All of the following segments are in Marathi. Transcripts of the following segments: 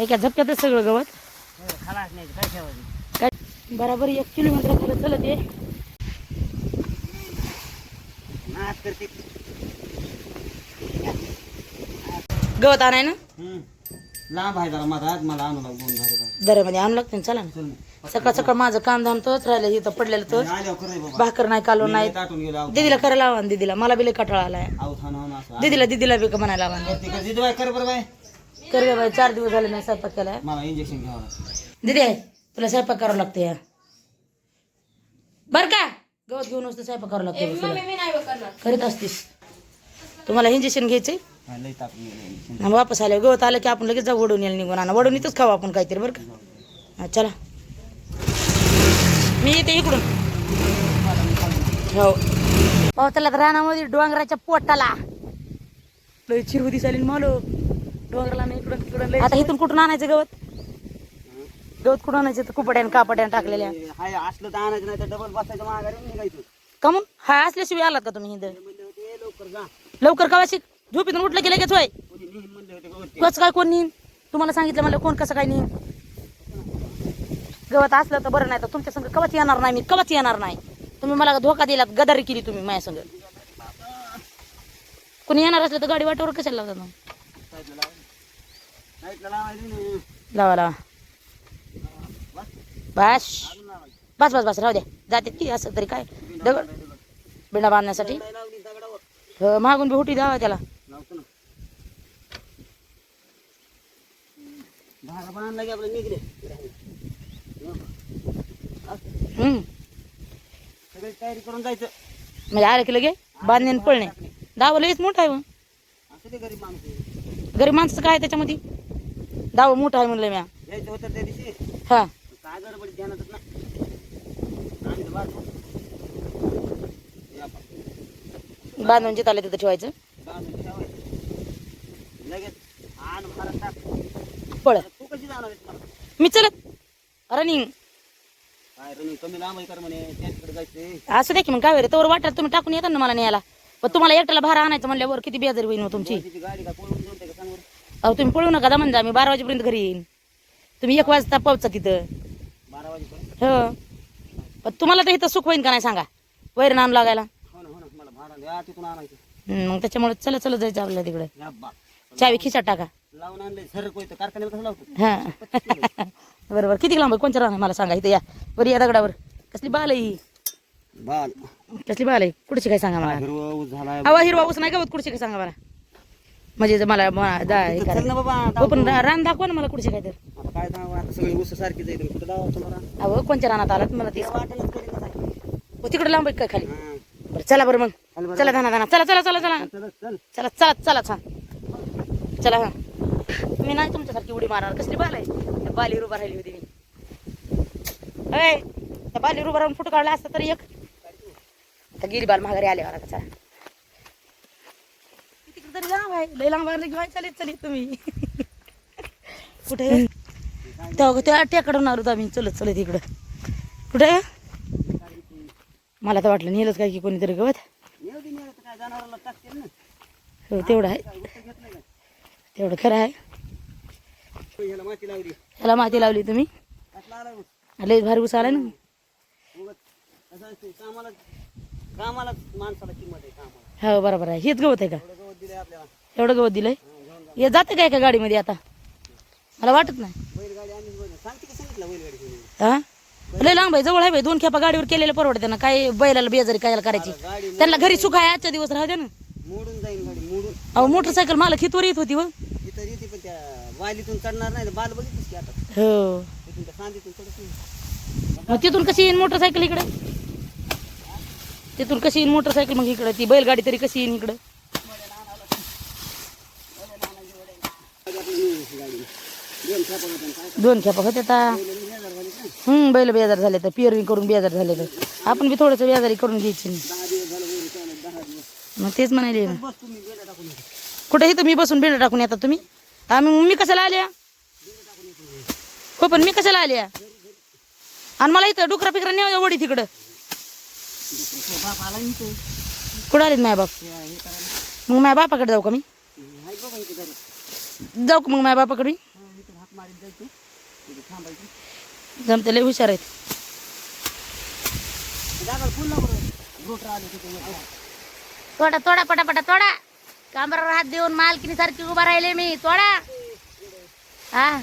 एका झपक्यातच सगळं गवत? काय? काय बराबर एक किलोमीटर चलत आहे. नाच करते गवत आणाय ना? लांब आहे जरा माझा आज मला आणू लागून भारी दऱ्यामध्ये आणू लागते ना चला ना. चल सकाळ सकाळ माझं काम धाम तोच राहिलं इथं पडलेलं तोच खरं भाकर नाही मी नाही. दीदीला करायला लावा ना दीदीला. मला बी लय कटाळा आलाय. हा हा दीदीला दीदीला बी का म्हणायला बाई. कर गे बाई चार दिवस झाले नाही स्वयंपाक केलाय. मला इंजेक्शन घ्यावं लागतं. दीदी तुला स्वयंपाक करावं लागतं या बर का? गवत घेऊन असतो स्वयंपाक करावं लागतं तुला करीत असतीस. तुम्हाला इंजेक्शन घ्यायचंय? हा. आणि वापस आले गवत आलं की आपण लगेच जाऊ वडून यायला निघून आणा. वडून इथंच खाऊ आपण काहीतरी बरं का? हा, चला. मी येते इकडून. हो. पावसाला तर रानामध्ये डोंगराच्या पोटाला. लय चिरवती चालेल मालो डोंगराला नाही इकडून तिकडून लय- आता इथून कुठून आणायचं गवत? गवत कुठून आणायचं? तर कुपड्यान कापड्यान टाकलेल्या. हाय असलं तर आणायचं नाही तर डबल बसायचं माघारी निघायचं. कमून हा असल्याशिवाय आलात का तुम्ही इथं? म्हणले होते लवकर जा. लवकर कवाशी झोपीतून उठलं की लगेच होय? कोणी नेईन म्हणले होते गवत कसं काय कोण नेईन? तुम्हाला सांगितलं मला कोण कसं काय नेईन? गवत असलं तर बरं नाही तर तुमच्या संग कवच येणार नाही मी कवच येणार नाही. तुम्ही मला धोका दिलात गदारी केली तुम्ही माझ्या संग. कोणी येणार असलं तर गाडी वाटावर कशाला लावतात मग? साईडला लावा. लावा लावा. बस. बस बस बस. राहू द्या जाते की असं तरी काय? दगड. बिंडा बांधण्यासाठी. काय मागून बी हुटी द्यावा त्याला. तयारी करून जायचं म्हणजे आलं की लगे? बांधणे पळणे. दावा लईच मोठा आहे मग. गरीब माणसं काय त्याच्यामध्ये? दावा मोठा आहे म्हणलं म्या. यायचं होतं त्या दिवशी. हा. काय गडबडी ध्यानातच ना. आम्ही तर बाजू या पा. बांधून जिथं तिथं ठेवायचं. ठेवायचं. लगेच आण फारच टाक. पळ. तू कशी जाणार आहेस मला? मी चलत. रनिंग काय रनिंग कमी लांब आहे कर म्हणे. त्याच्याकडे जायचंय. असं द्या की मग काय रे. तोवर वाटलं तुम्ही टाकून येता ना मला न्यायला. पण तुम्हाला एकट्याला भार आणायचं म्हणल्यावर किती बेजारी होईल मग तुमची. तिची गाडी का? अहो तुम्ही पळू नका दमन जा मी बारा वाजेपर्यंत घरी येईन. तुम्ही एक वाजता पोहोचा तिथं. बारा वाजेपर्यंत? हो. पण तुम्हाला तर इथं सुख होईन का नाही सांगा? वैरण आणू लागायला. हो ना हो ना मला भाडा द्या तिथून आणायचं. हम्म, मग त्याच्यामुळे चला चला जायचं आपल्याला तिकडे. या चावी खिचात टाका. लावून आणले सर कोयतं कारखान्याला कसं लावतो? हा. बरोबर किती लांब आहे? कोणच्या राहणार मला सांगा इथं या. बरं या दगडावर. कसली बाल आहे ही? बाल. कसली बाल आहे? कुठची काय सांगा मला. हिरवा ऊस झालाय. हिरवा ऊस नाही गवत कुठची काय सांगा मला. म्हणजे मला हे पण रान दाखवा ना मला कुठचे काय तर. काय आता सगळी ऊस सारखीच आहे कुठं लावा तुम्हाला अहो कोणच्या रानात आलात? मला ते. हो, तिकडे लांब काय खाली. बरं चला बरं मग. चल धाना धाना चला चला चला चला. चल चल. चला चला चला छान चला हा. मी नाही तुमच्यासारखी उडी मारणार. कसली बाल आहे? बालीवर उभा राहिली होती मी. अय त्या बालीवर उभा राहून फोटो काढला असता तरी एक. आता गेली बाल माघारी आले मला चला. काय तरी लांब आहे लय लांब घेऊन तुम्ही कुठे? त्या त्या टेकडून आलो आम्ही. चलत चलत इकडं. कुठे? मला तर वाटलं नेलंच काय की कोणीतरी गवत. हो तेवढं आहे. तेवढं खरं आहे. ह्याला माती लावली तुम्ही? कसला भारी उस आलाय ना. कामाला माणसाला किंमत आहे हो बरोबर आहे. हेच गवत आहे का? एवढं गवत दिलंय. हे जाते काय का गाडीमध्ये आता? मला वाटत नाही. हा? लय लांब आहे जवळ आहे भाई दोन खेपा गाडीवर केलेलं परवडते ना. काय बैलाला बेजारी कायला करायची? त्यांना घरी सुख आहे आजच्या दिवस राहू ना. मोडून जाईल गाडी मोडून अहो मोटरसायकल मला खितवर येत होती व. इथं येते पण त्या वालीतून चढणार नाही बाल बघितलीस की आता हो. तिथून त्या चढत नाही मग तिथून कशी येईन मोटरसायकल इकडे? तिथून कशी येईन मोटरसायकल मग इकडे? ती बैलगाडी तरी कशी येईन इकडं? दोन खेपा होत्या होते आता हम्म बैल बेजार झाले तर पेरणी करून बेजार झाले तर. आपण बी थोडंसं बेजारी करून घ्यायची. मग तेच म्हणाले. कुठेही तुम्ही कुठे बसून बेंड टाकून येतात तुम्ही? आम्ही मी कशाला आल्या? हो पण मी कशाला आल्या? आणि मला इथं डुकरा फिकरा नाही वडी तिकडं. कुठं आलेत माझ्या बाप? मग माझ्या बापाकडे जाऊ का मी? जाऊ का मग माझ्या बापाकडे? हाक मारीत जायचं तिथे थांबायचं जमते लय हुशार आहेत. जागा फुल आले तिथे तोडा तोडा पटापटा तोडा. कांबरावर हात देऊन मालकीनी सारखी उभा राहिले मी. तोडा. हा.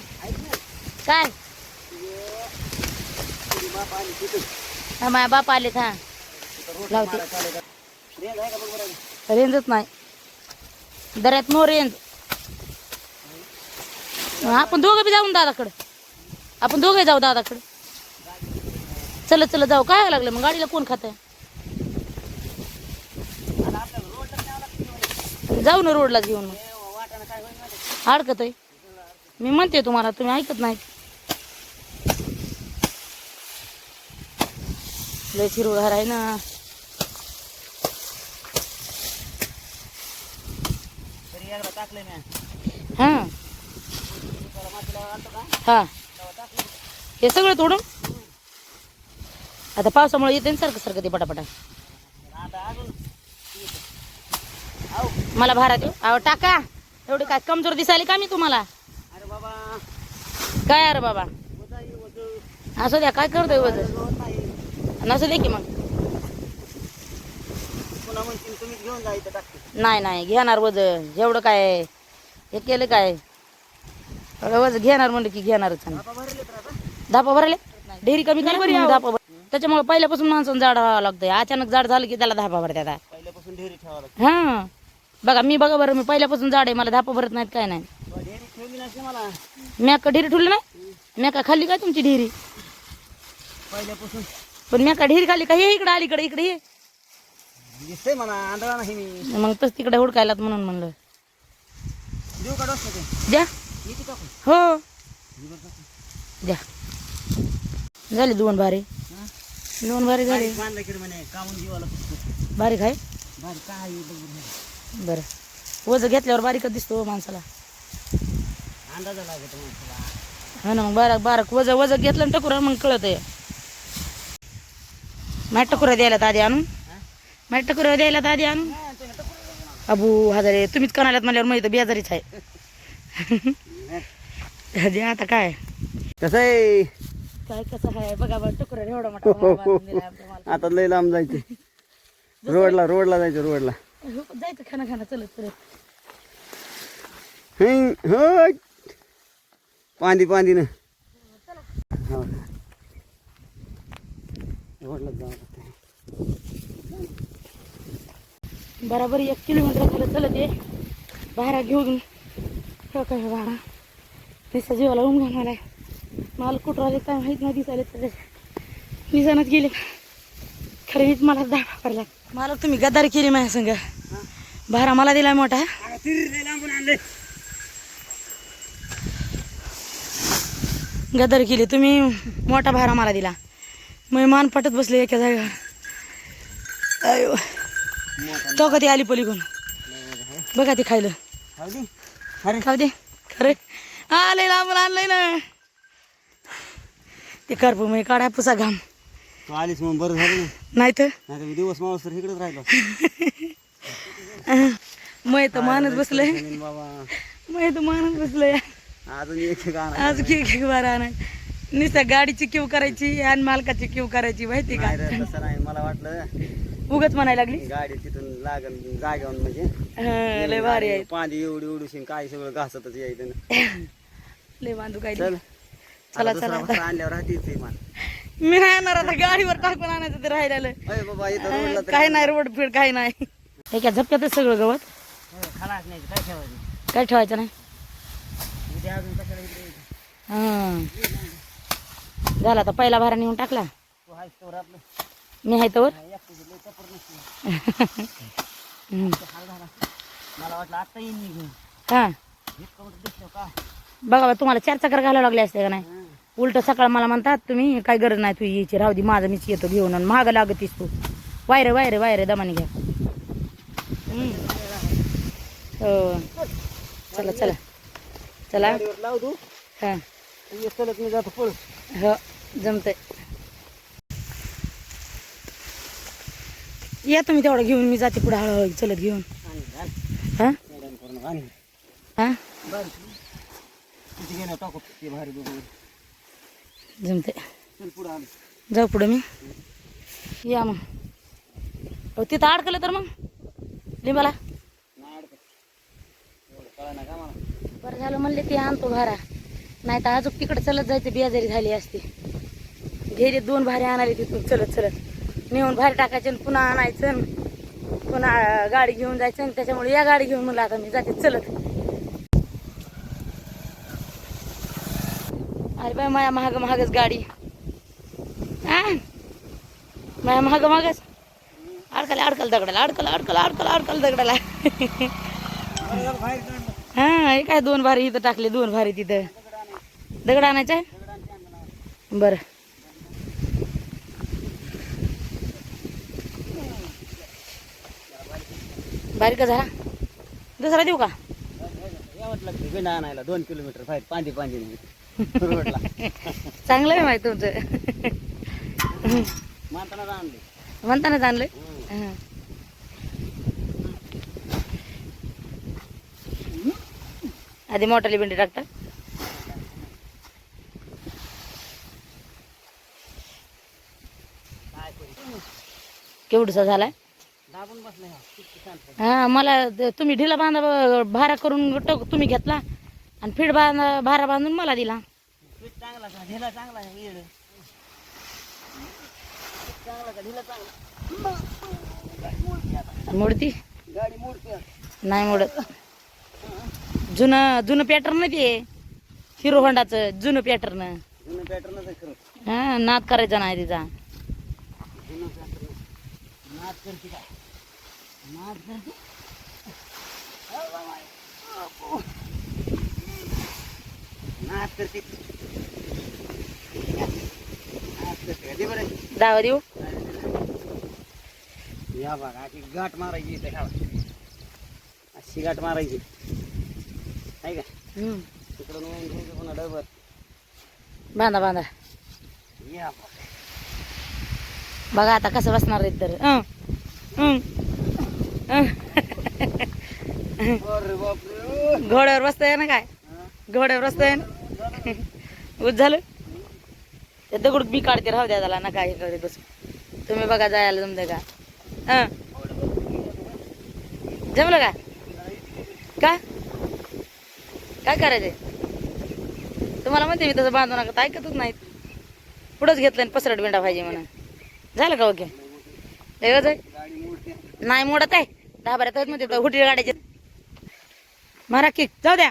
काय? आली हा माझ्या बाप आलेत हा. लावते. रेंजच नाही. दऱ्यात नो रेंज. आपण दोघं बी जाऊन दादाकडे. आपण दोघे जाऊ दादाकडे. चल चल जाऊ. काय लागलं? मग गाडीला कोण खात जाऊ ना रोडला घेऊन मग. आहे? अडकत आहे. मी म्हणते तुम्हाला तुम्ही ऐकत नाही. लय हिरवगार आहे ना. तरी एकदा टाकलंय मी हा जरा मातीला आणतो का हा. हे सगळं तोडून? आता पावसामुळे येते ना सारखं सारखं ते पटापटा. आता मला भारात देऊ अहो टाका. एवढी काय कमजोर दिसायली का मी तुम्हाला? अरे बाबा काय अरे बाबा? असं द्या काय करतोय वजन? नाही नसू दे की मग. म्हणतील घेऊन जा नाही नाही घेणार वजन. एवढं काय? हे केलं काय? घेणार म्हणलं की घेणारच धापा भरले? ढेरी कमी करा मग धापा भर त्याच्यामुळे पहिल्यापासून माणसानं झाड व्हावं लागतंय. अचानक झाड झालं की त्याला धापा भरतात लागते. हा. बघा मी बघा बरं मी पहिल्यापासून झाड आहे मला धापा भरत नाहीत काय नाही. ठेवली म्या का ढेरी ठुली नाही? म्या का खाल्ली काय तुमची ढेरी पहिल्यापासून. पण म्या का ढेरी खाल्ली का? हे इकडे अलीकडे इकडे ये दिसतंय मला आंधळा नाही मी. मग तस तिकडे हुडकायलात म्हणून म्हणलं. द्या. हो. द्या. झाले दोन भारी हा? दोन भारी झाले. बारीक आहे? बरं. बरं. वज घेतल्यावर बारीकच दिसतो हो माणसाला. माणसाला. हा ना मग बारक बारक वज वज घेतलं ना टकुरा मग कळत आहे. माझ्या टकुरा द्यायला आधी आणून. हा? माझ्या टकुरा द्यायला आधी आणून. हा. अबू हजारे तुम्हीच कणाल्यात म्हणल्यावर माहिती बेजारीच आहे. द्या आता काय? कसं आहे? काय कसं आहे? बघा बघा टकुरा एवढा मोठा माल बांधून दिलाय आमच्या मालकाने. आता लय लांब जायचं. रोडला रोडला जायचं रोडला. हो, जायचं खाना खाना चलत चलत. हिंग होय पांदी पांदीनं. हो. रोडला जावं लागतं. बराबर एक किलोमीटर चलत चलत ये भाडा घेऊन. हो काय भाडा दिसा जीवाला ऊन घालणार आहे. मला कुठं आले काय माहीत नाही दिसायले तर निजानात गेले. खरं हीच मला दहा वापरला. मला तुम्ही गद्दारी केली माझ्या संग. भाडा मला दिलाय मोठा. गद्दारी केली तुम्ही मोठा भाडा मला दिला. मी मान पटत बसले एका जागेवर. अयो. तो कधी आली पलीकडून. बघा ते खायलं. खाऊ दे. अरे. आले लांबून आणलंय ना. ते करपू मी काढाय पुसा घाम. तू आलीस मग बरं झालं नाही तर? नाही तर मी दिवस मावस तर इकडेच राहिलो. मै तर मानत बसलंय. बाबा. मै तर मानत बसलंय. अजून एक एक आणा. आज बारा नाही नुसत्या गाडीची किव करायची आणि मालकाची किव करायची माहिती का? नाही रे, तसं नाही. मला वाटलं उगच म्हणायला लागली? गाडी तिथून लागन जाग्यावर म्हणजे. लय भारी आहे. पांदी एवढी एवढीशी काय सगळं घासतच यायचं ना. लय बांधू काय चल. चला, आता आणल्यावर राहतेच मी नाही येणार आता गाडीवर टाकून आणायचं ते राहिलेलं. अय बाबा इथं रोडला तर काही नाही रोड फिड काही नाही. एका झपक्यातच सगळं गवत? खालाच नाही काय ठेवायचं? काय ठेवायचं नाही? उद्या अजून कशाला इकडे यायचं? हं. झाला आता पहिला भारा नेऊन टाकला. तू तर आपलं. मी आहे तर एकटीचं लय चपर नसते. हाल झाला. मला वाटलं आत्ता येईन मी घेऊन. हा. इतकं मोठं दिसलं का? बघा बा, तुम्हाला चार चक्कर घालावं लागले असते का नाही. उलट सकाळ मला म्हणतात तुम्ही काय गरज नाही तू यायची राहू दे माझं मीच येतो घेऊन आणि महाग लागतीस तू. वायरे वायरे वायरे दमाने घ्या. हं. चला चला. चला. हा. तू ये हो जमतंय. तुम्ही तेवढं घेऊन मी जाते पुढे हळूहळू चलत घेऊन. हा? हा? तिथे टाकू ते जमते चल पुढं आलं. जाऊ पुढं मी. या मग. अहो, तिथं अडकलं तर मग. लिंबाला. बरं झालं म्हणले ते आणतो भारा. नाही तर अजून तिकडे चलत जायचं बियाजरी झाली असती. घेरे दोन भारे आणाले तिथून चलत चलत. नेऊन भारी टाकायचे आणि पुन्हा आणायचं आणि पुन्हा गाडी घेऊन जायचं आणि त्याच्यामुळे या गाडी घेऊन म्हणलं आता मी जाते चलत. अरे बाय माया महाग महागच गाडी. आ? माया महाग महागच अडकल अडकल दगडाला अडकल अडकल अडकल अडकल दगडाला. हा हे काय दोन भारी इथं टाकले दोन भारी तिथं. दगड आणायचं आहे? बरं. बारीक झाला दुसरा देऊ का? यावंच लागते आणायला दोन किलोमीटर बाहेर पांदी पांदी. चांगलं आहे माहिती तुमचं. मानताना आणले. आधी मोठाली भेंडी टाकता. काय करू केवढसा झालाय हा मला तुम्ही ढिला बांधा भारा करून टोक तुम्ही घेतला. आणि फीड बांधा भारा बांधून मला दिला. पीठ चांगला का? ढिला चांगला आहे येड पीठ चांगला का? ढिला चांगला. मोडती? गाडी मोडते नाही मोडत. जुनं जुनं पॅटर्न ते. हिरो होंडाचं जुनं पॅटर्न. जुनं हा नाद करायचा नाही तिचा. नाद करते काय नाद करते? करते दावा देऊ या बघा अशी गाठ मारायची इथे खावा. अशी गाठ मारायची. आहे का. तिकडून येऊन घ्यायचं पुन्हा डबर बांधा बांधा. या बघा. बघा आता कसं बसणार आहेत तर. घोड्यावर बसताय ना काय. घोड्यावर बसताय ना उच झालं? ते दगड बी काढते राहू द्या त्याला नका हे करत बस. तुम्ही बघा जायला जमतंय का? हां? जमलं का? का? काय करायचंय? तुम्हाला म्हणते मी तसं बांधू नका तर ऐकतच नाहीत. पुढंच घेतलं आणि पसरट बिंडा पाहिजे म्हणून. झालं का ओके? वेगळंच आहे? नाही मोडत आहे. दहा बारा तर मध्ये हुटी गाड्याचे. मारा की जाऊ द्या.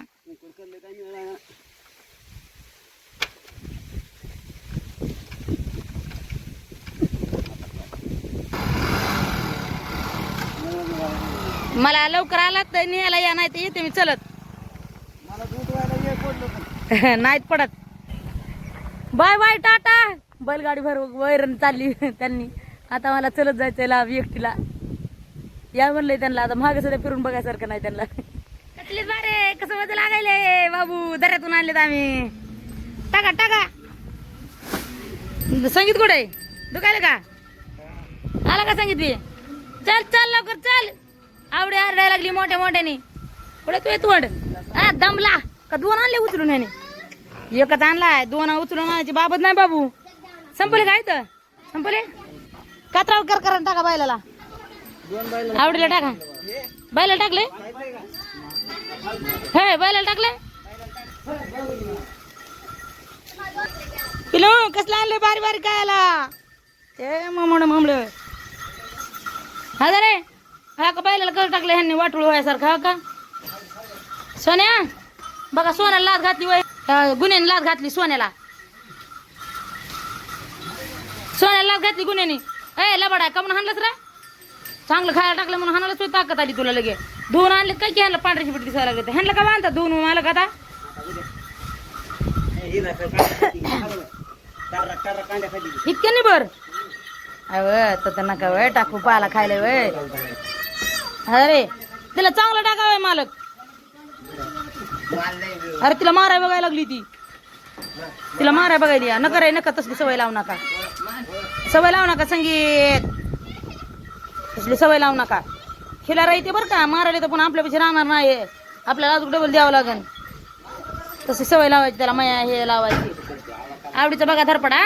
मला लवकर आला तर न्यायला या नाही तर येते मी चलत. मला नाहीत पडत. Bye bye tata. बैलगाडी भर वैरण चालली त्यांनी. आता मला चलत जायचंय लाभ एकटीला. या म्हणलंय त्यांना आता मागे सध्या फिरून बघायसारखं नाही त्यांना. कसलीच बारे कसं मध्ये लागायले? बाबू दर्यातून आणलेत आम्ही. टाका टाका. संगीत कुठे दुखायला का? आला का संगीत बी? चल चल लवकर चल. आवडे आरडायला लागली मोठ्या मोठ्याने. पुढे तू येतो हा दमला. का दोन आणले उचलून ह्याने? एकच आणलाय दोन उचलून आणायची बाबत नाही बाबू. संपले काय तर संपले? कात्रावर कर करा टाका बैलाला. आवडीला टाका. बायला टाकले? हे बायला टाकले? पिलो कसलं आणलं बारी बारी काय आला ते ममण ममळ हा रे हा का बैलाला कसं टाकलं ह्यांनी वाटूळ व्हायसारखं हा का? सोन्या बघा सोन्याला लाच घातली वय गुन्ह्याने लाच घातली सोन्याला. सोन्याला लाच घातली गुन्ह्याने. ए लबाडा का म्हणून हाणलंच रे? चांगलं खायला टाकलं म्हणून हाणायला सुद्धा ताकद आली तुला लगे. धुवून आणले काय की ह्यांना पांढऱ्याची पिठी दिसायला लागते ह्यांना का बांधतात धुवून मला का आता टारा टारा कांद्या खाली. इतके नाही बर अय तर नका वय टाकू पाला खायला वय. अरे तिला चांगलं आहे मालक. अरे तिला माराय बघायला लागली ती. तिला माराय बघायली नका रे नका तसली सवय लावू नका. सवय लावू नका संगीत. तसली सवय लावू नका. हिला राहते बरं का मारायला तर पण आपल्यापेक्षा राहणार नाही आपल्याला अजून डबल द्यावं लागेल. तशी सवय लावायची त्याला मया हे लावायची. आवडीचं बघा धरपडा